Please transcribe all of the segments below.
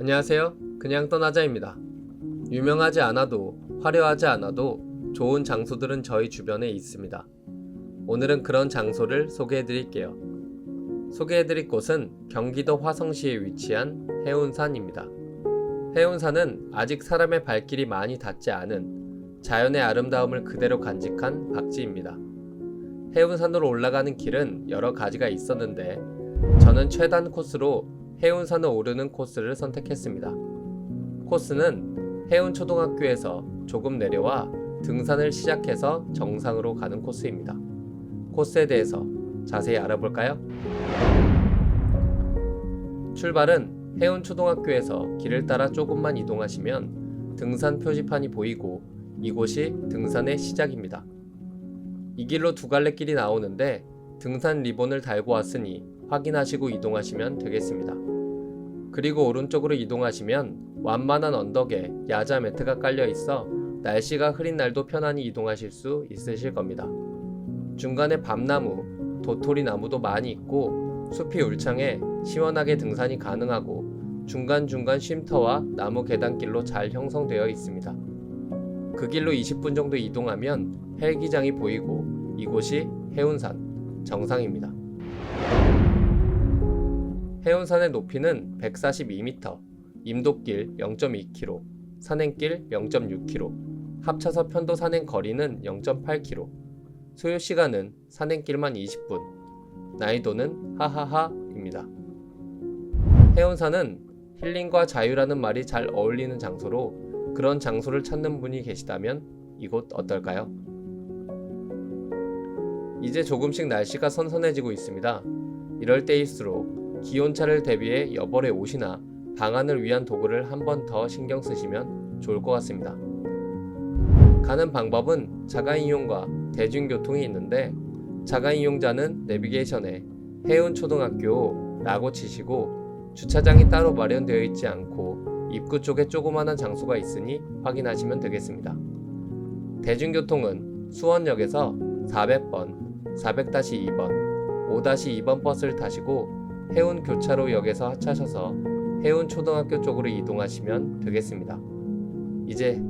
안녕하세요. 그냥 떠나자입니다. 유명하지 않아도 화려하지 않아도 좋은 장소들은 저희 주변에 있습니다. 오늘은 그런 장소를 소개해 드릴게요. 소개해 드릴 곳은 경기도 화성시에 위치한 해운산입니다. 해운산은 아직 사람의 발길이 많이 닿지 않은 자연의 아름다움을 그대로 간직한 박지입니다. 해운산으로 올라가는 길은 여러 가지가 있었는데 저는 최단 코스로 해운산을 오르는 코스를 선택했습니다. 코스는 해운초등학교에서 조금 내려와 등산을 시작해서 정상으로 가는 코스입니다. 코스에 대해서 자세히 알아볼까요? 출발은 해운초등학교에서 길을 따라 조금만 이동하시면 등산 표지판이 보이고 이곳이 등산의 시작입니다. 이 길로 두 갈래 길이 나오는데 등산 리본을 달고 왔으니 확인하시고 이동하시면 되겠습니다. 그리고 오른쪽으로 이동하시면 완만한 언덕에 야자 매트가 깔려 있어 날씨가 흐린 날도 편안히 이동하실 수 있으실 겁니다. 중간에 밤나무, 도토리 나무도 많이 있고 숲이 울창해 시원하게 등산이 가능하고 중간중간 쉼터와 나무 계단길로 잘 형성되어 있습니다. 그 길로 20분 정도 이동하면 헬기장이 보이고 이곳이 해운산 정상입니다. 해운산의 높이는 142m, 임도길 0.2km, 산행길 0.6km, 합쳐서 편도 산행 거리는 0.8km, 소요 시간은 산행길만 20분, 난이도는 하하하입니다. 해운산은 힐링과 자유라는 말이 잘 어울리는 장소로 그런 장소를 찾는 분이 계시다면 이곳 어떨까요? 이제 조금씩 날씨가 선선해지고 있습니다. 이럴 때일수록 기온차를 대비해 여벌의 옷이나 방안을 위한 도구를 한 번 더 신경 쓰시면 좋을 것 같습니다. 가는 방법은 자가 이용과 대중교통이 있는데 자가 이용자는 내비게이션에 해운초등학교라고 치시고 주차장이 따로 마련되어 있지 않고 입구 쪽에 조그마한 장소가 있으니 확인하시면 되겠습니다. 대중교통은 수원역에서 400번, 400-2번, 5-2번 버스를 타시고 해운 교차로 역에서 하차하셔서 해운 초등학교 쪽으로 이동하시면 되겠습니다. 이제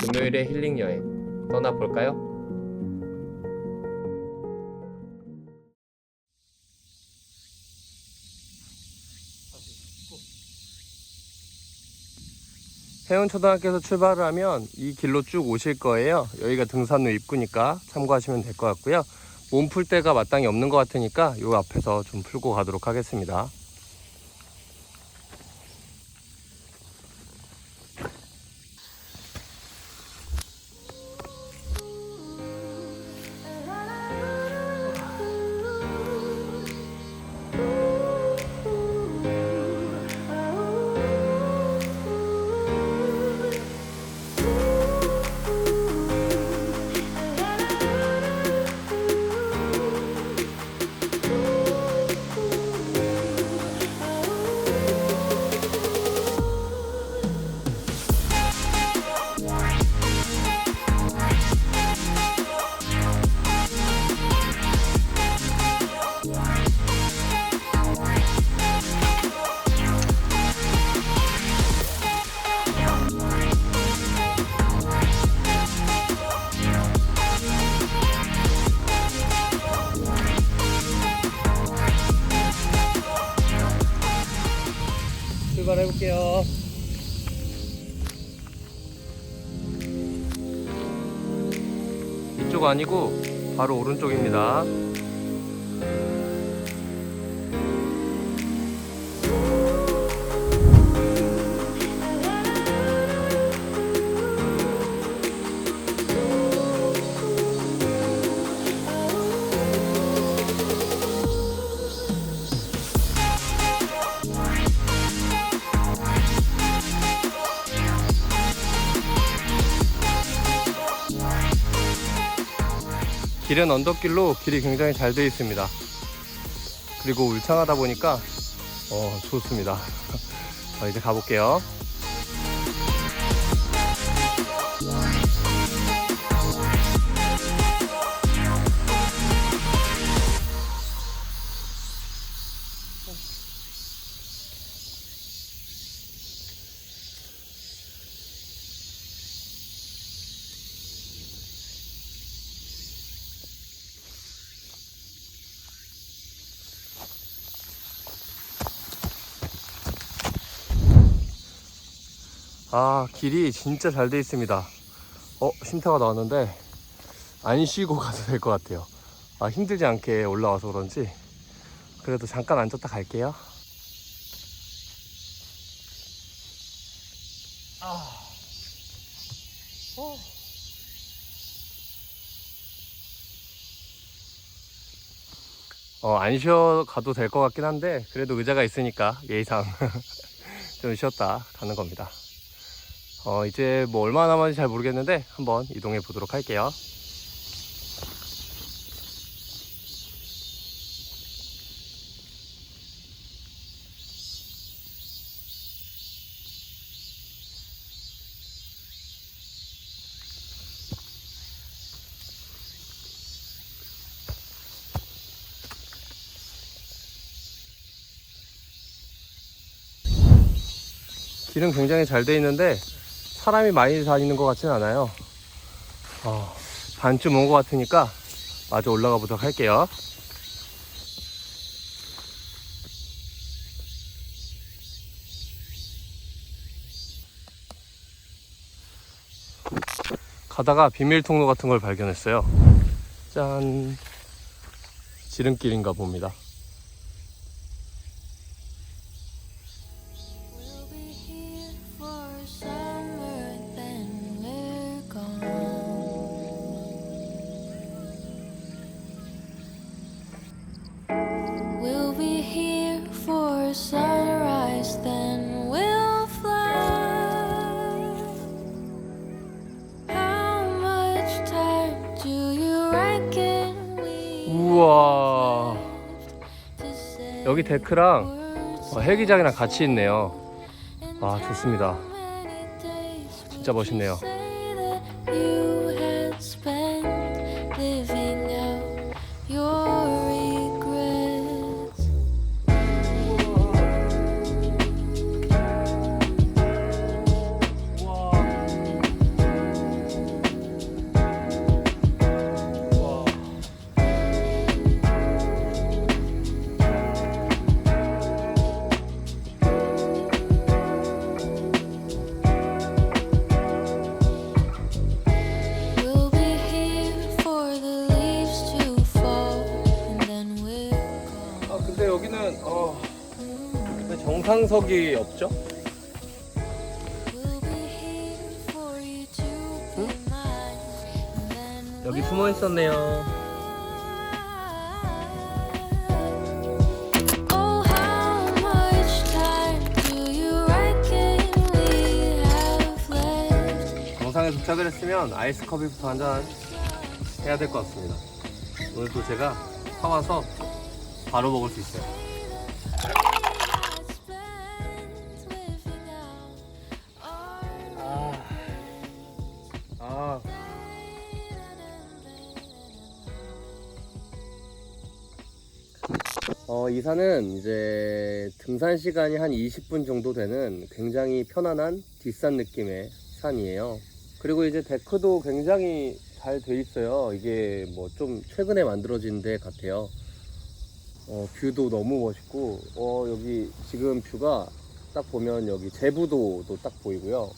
금요일의 힐링 여행 떠나볼까요? 해운 초등학교에서 출발을 하면 이 길로 쭉 오실 거예요. 여기가 등산로 입구니까 참고하시면 될 것 같고요. 몸풀 데가 마땅히 없는 것 같으니까 요 앞에서 좀 풀고 가도록 하겠습니다. 아니고 바로 오른쪽입니다. 길은 언덕길로 길이 굉장히 잘 되어 있습니다. 그리고 울창하다 보니까 어, 좋습니다. 어, 이제 가볼게요. 아 길이 진짜 잘 돼 있습니다 어 쉼터가 나왔는데 안 쉬고 가도 될 것 같아요 아 힘들지 않게 올라와서 그런지 그래도 잠깐 앉았다 갈게요 아. 어. 어, 안 쉬어 가도 될 것 같긴 한데 그래도 의자가 있으니까 예의상 좀 쉬었다 가는 겁니다 어, 이제 뭐 얼마나 남았는지 잘 모르겠는데 한번 이동해 보도록 할게요. 길은 굉장히 잘 돼 있는데 사람이 많이 다니는 것 같진 않아요. 어, 반쯤 온 것 같으니까 마저 올라가 보도록 할게요. 가다가 비밀 통로 같은 걸 발견했어요. 짠. 지름길인가 봅니다. 여기 데크랑 어, 헬기장이랑 같이 있네요. 아, 좋습니다. 진짜 멋있네요. 정상석이 없죠? 여기 숨어 있었네요. Oh, how much time do you reckon we have left? 정상에 도착을 했으면 아이스 커피부터 한잔 해야 될 것 같습니다. 오늘 또 제가 사와서 바로 먹을 수 있어요. 이 산은 이제 등산 시간이 한 20분 정도 되는 굉장히 편안한 뒷산 느낌의 산이에요. 그리고 이제 데크도 굉장히 잘 돼 있어요. 이게 뭐 좀 최근에 만들어진 데 같아요. 어, 뷰도 너무 멋있고, 어, 여기 지금 뷰가 딱 보면 여기 제부도도 딱 보이고요.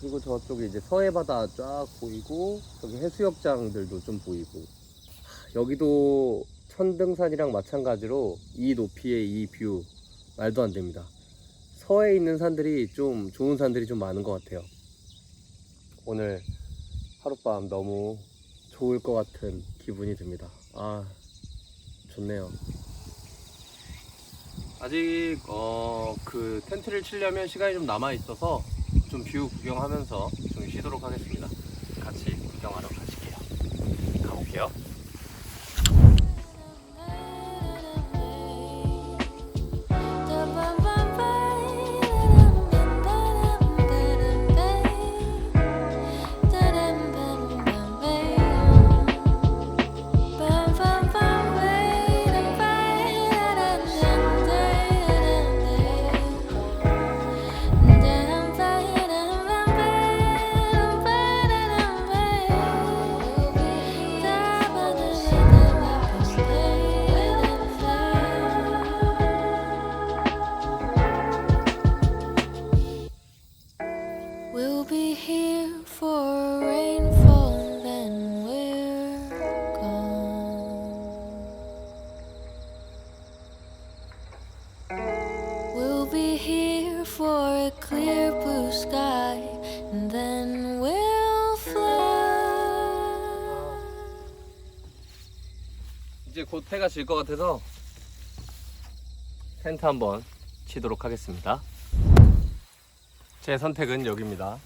그리고 저쪽에 이제 서해바다 쫙 보이고, 저기 해수욕장들도 좀 보이고. 하, 여기도 천등산이랑 마찬가지로 이 높이의 이 뷰 말도 안 됩니다. 서해에 있는 산들이 좀 좋은 산들이 좀 많은 것 같아요. 오늘 하룻밤 너무 좋을 것 같은 기분이 듭니다. 아, 좋네요. 아직 어, 그 텐트를 치려면 시간이 좀 남아 있어서 좀 뷰 구경하면서 좀 쉬도록 하겠습니다. 같이 구경하러 가실게요. 가볼게요. 해가 질 것 같아서 텐트 한번 치도록 하겠습니다. 제 선택은 여기입니다.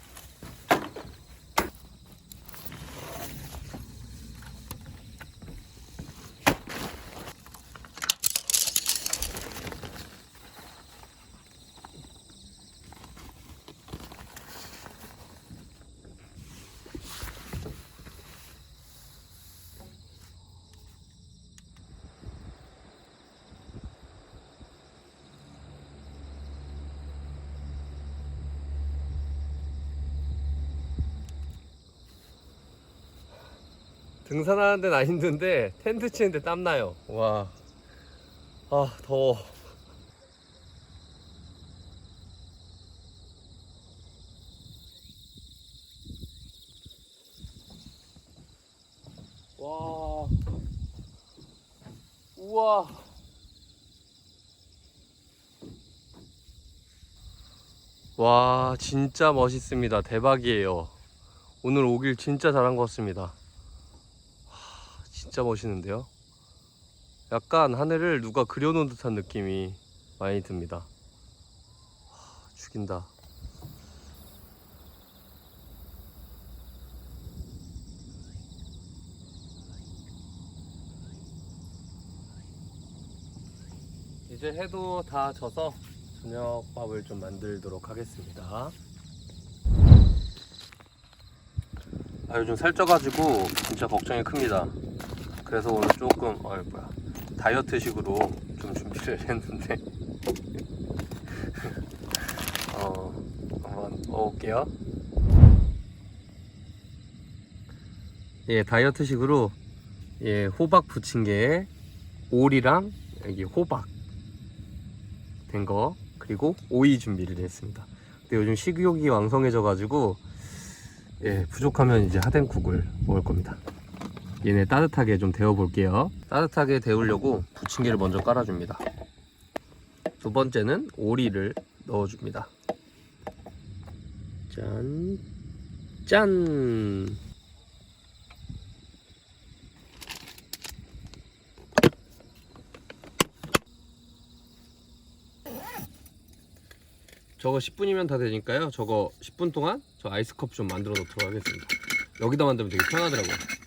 등산하는 데는 안 힘든데 텐트 치는데 땀나요. 와. 아, 더워. 와. 우와. 와, 진짜 멋있습니다. 대박이에요. 오늘 오길 진짜 잘한 것 같습니다. 진짜 멋있는데요? 약간 하늘을 누가 그려놓은 듯한 느낌이 많이 듭니다. 하, 죽인다. 이제 해도 다 져서 저녁밥을 좀 만들도록 하겠습니다. 아, 요즘 살쪄가지고 진짜 걱정이 큽니다. 그래서 오늘 조금 어 뭐야 다이어트식으로 좀 준비를 했는데 어 한번 먹어볼게요. 예 다이어트식으로 예 호박 부침개 오리랑 여기 호박 된 거 그리고 오이 준비를 했습니다. 근데 요즘 식욕이 왕성해져 가지고 예 부족하면 이제 하덴국을 먹을 겁니다. 얘네 따뜻하게 좀 데워 볼게요. 따뜻하게 데우려고 부침개를 먼저 깔아줍니다. 두 번째는 오리를 넣어줍니다. 짠, 짠. 저거 10분이면 다 되니까요. 저거 10분 동안 저 아이스컵 좀 만들어 놓도록 하겠습니다. 여기다 만들면 되게 편하더라고요.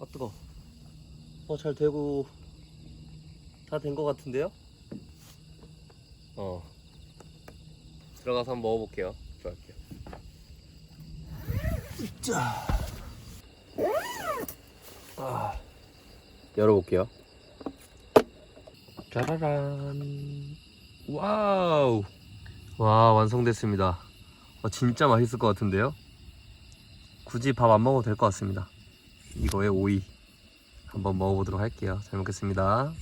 아 뜨거. 어 잘 되고 다 된 것 같은데요? 어. 들어가서 한번 먹어볼게요. 들어갈게요. 자. 아. 열어볼게요. 짜라란. 와우. 와 완성됐습니다. 어, 진짜 맛있을 것 같은데요? 굳이 밥 안 먹어도 될 것 같습니다. 이거에 오이 한번 먹어보도록 할게요. 잘 먹겠습니다.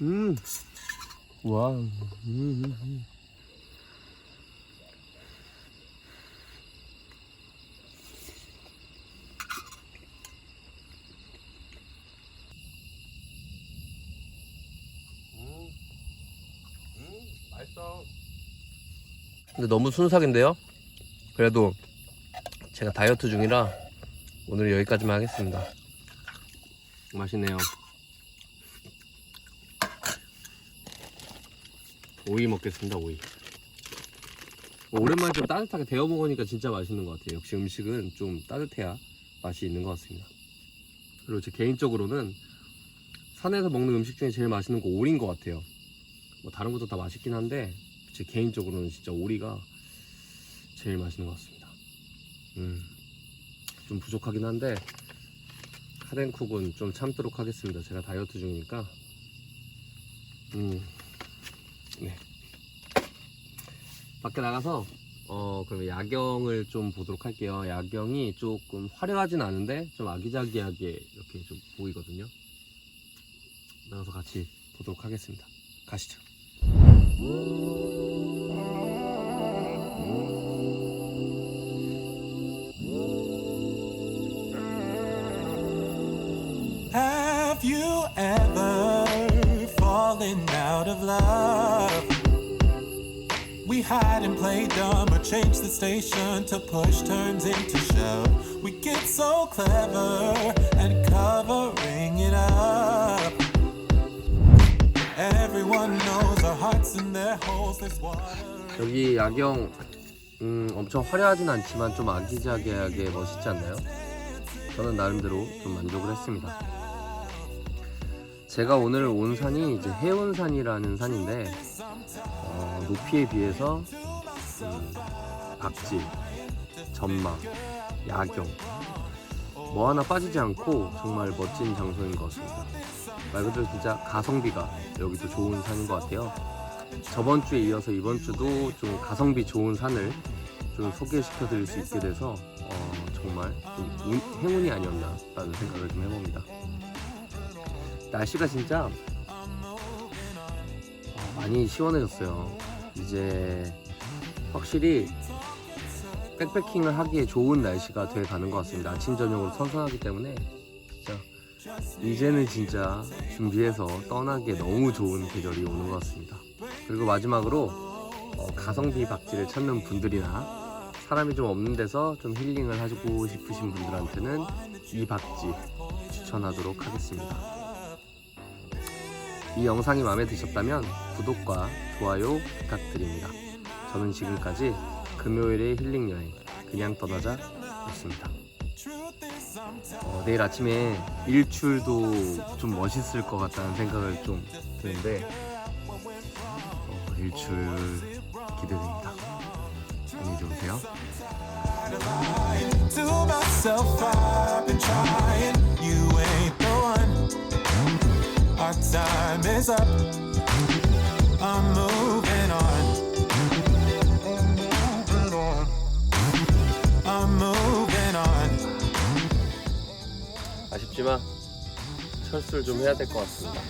음, 와, 음, 음, 음. 맛있어. 근데 너무 순삭인데요? 그래도 제가 다이어트 중이라 오늘 여기까지만 하겠습니다. 맛있네요. 오이 먹겠습니다, 오이. 오랜만에 좀 따뜻하게 데워 먹으니까 진짜 맛있는 것 같아요. 역시 음식은 좀 따뜻해야 맛이 있는 것 같습니다. 그리고 제 개인적으로는 산에서 먹는 음식 중에 제일 맛있는 거 오리인 것 같아요. 뭐 다른 것도 다 맛있긴 한데 제 개인적으로는 진짜 오리가 제일 맛있는 것 같습니다. 음, 좀 부족하긴 한데 카덴쿡은 좀 참도록 하겠습니다. 제가 다이어트 중이니까. 음, 네. 밖에 나가서 어 그러면 야경을 좀 보도록 할게요. 야경이 조금 화려하진 않은데 좀 아기자기하게 이렇게 좀 보이거든요. 나가서 같이 보도록 하겠습니다. 가시죠. Have you ever fallen out of love? We hide and play dumb or change the station to push turns into shove. We get so clever and covering it up. 여기 야경 음, 엄청 화려하진 않지만 좀 아기자기하게 멋있지 않나요? 저는 나름대로 좀 만족을 했습니다. 제가 오늘 온 산이 이제 해운산이라는 산인데 어, 높이에 비해서 음, 박지, 전망, 야경 뭐 하나 빠지지 않고 정말 멋진 장소인 것 같습니다. 말 그대로 진짜 가성비가 여기도 좋은 산인 것 같아요. 저번 주에 이어서 이번 주도 좀 가성비 좋은 산을 좀 소개시켜 드릴 수 있게 돼서 어, 정말 좀 운- 행운이 아니었나라는 생각을 좀 해봅니다. 날씨가 진짜 어, 많이 시원해졌어요. 이제 확실히 백패킹을 하기에 좋은 날씨가 돼 가는 것 같습니다. 아침 저녁으로 선선하기 때문에 진짜 이제는 진짜 준비해서 떠나기에 너무 좋은 계절이 오는 것 같습니다. 그리고 마지막으로 어, 가성비 박지를 찾는 분들이나 사람이 좀 없는 데서 좀 힐링을 하고 싶으신 분들한테는 이 박지 추천하도록 하겠습니다. 이 영상이 마음에 드셨다면 구독과 좋아요 부탁드립니다. 저는 지금까지 금요일의 힐링 여행 그냥 떠나자 였습니다. 어, 내일 아침에 일출도 좀 멋있을 것 같다는 생각을 좀 드는데 어, 일출 기대됩니다. 안녕히 주무세요. Our time is up. 아쉽지만 철수를 좀 해야 될 것 같습니다.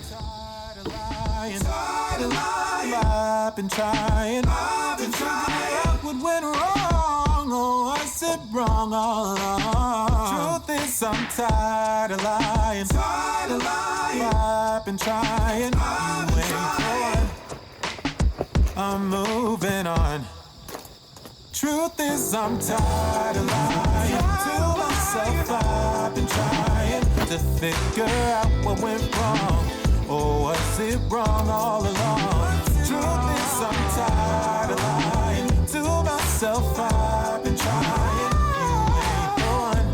Oh, to figure out what went wrong. Or was it wrong all along? Truth is, I'm tired of lying to myself. I've been trying. You ain't the one.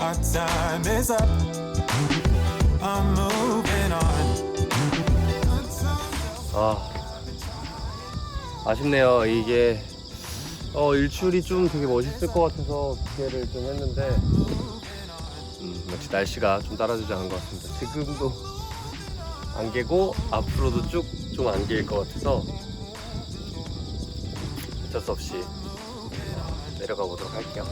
Our time is up. I'm moving on. 아 아쉽네요. 이게 어 일출이 좀 되게 멋있을 것 같아서 기대를 좀 했는데 음, 역시 날씨가 좀 따라주지 않은 것 같습니다. 지금도 안개고 앞으로도 쭉 좀 안개일 것 같아서 어쩔 수 없이 내려가 보도록 할게요.